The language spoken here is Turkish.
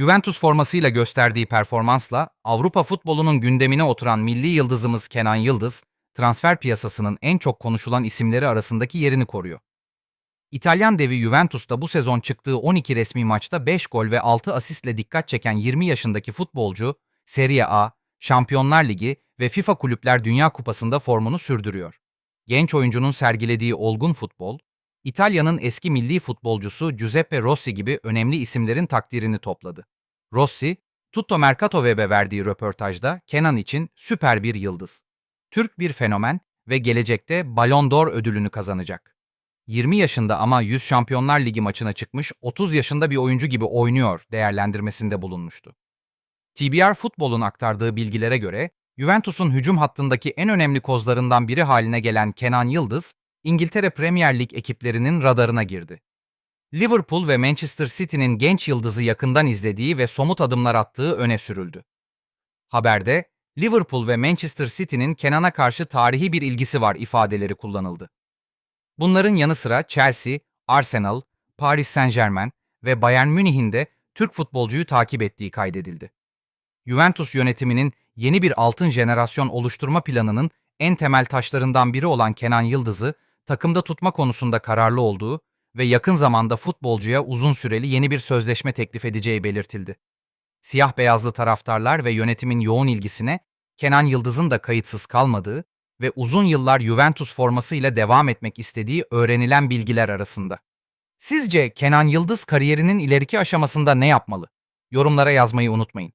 Juventus formasıyla gösterdiği performansla Avrupa futbolunun gündemine oturan milli yıldızımız Kenan Yıldız, transfer piyasasının en çok konuşulan isimleri arasındaki yerini koruyor. İtalyan devi Juventus'ta bu sezon çıktığı 12 resmi maçta 5 gol ve 6 asistle dikkat çeken 20 yaşındaki futbolcu, Serie A, Şampiyonlar Ligi ve FIFA Kulüpler Dünya Kupası'nda formunu sürdürüyor. Genç oyuncunun sergilediği olgun futbol, İtalya'nın eski milli futbolcusu Giuseppe Rossi gibi önemli isimlerin takdirini topladı. Rossi, Tutto Mercato Web'e verdiği röportajda Kenan için süper bir yıldız. Türk bir fenomen ve gelecekte Ballon d'Or ödülünü kazanacak. 20 yaşında ama 100 Şampiyonlar Ligi maçına çıkmış 30 yaşında bir oyuncu gibi oynuyor değerlendirmesinde bulunmuştu. TBR Futbol'un aktardığı bilgilere göre Juventus'un hücum hattındaki en önemli kozlarından biri haline gelen Kenan Yıldız, İngiltere Premier Lig ekiplerinin radarına girdi. Liverpool ve Manchester City'nin genç yıldızı yakından izlediği ve somut adımlar attığı öne sürüldü. Haberde, Liverpool ve Manchester City'nin Kenan'a karşı tarihi bir ilgisi var ifadeleri kullanıldı. Bunların yanı sıra Chelsea, Arsenal, Paris Saint-Germain ve Bayern Münih'in de Türk futbolcuyu takip ettiği kaydedildi. Juventus yönetiminin yeni bir altın jenerasyon oluşturma planının en temel taşlarından biri olan Kenan Yıldız'ı takımda tutma konusunda kararlı olduğu ve yakın zamanda futbolcuya uzun süreli yeni bir sözleşme teklif edeceği belirtildi. Siyah beyazlı taraftarlar ve yönetimin yoğun ilgisine Kenan Yıldız'ın da kayıtsız kalmadığı ve uzun yıllar Juventus formasıyla devam etmek istediği öğrenilen bilgiler arasında. Sizce Kenan Yıldız kariyerinin ileriki aşamasında ne yapmalı? Yorumlara yazmayı unutmayın.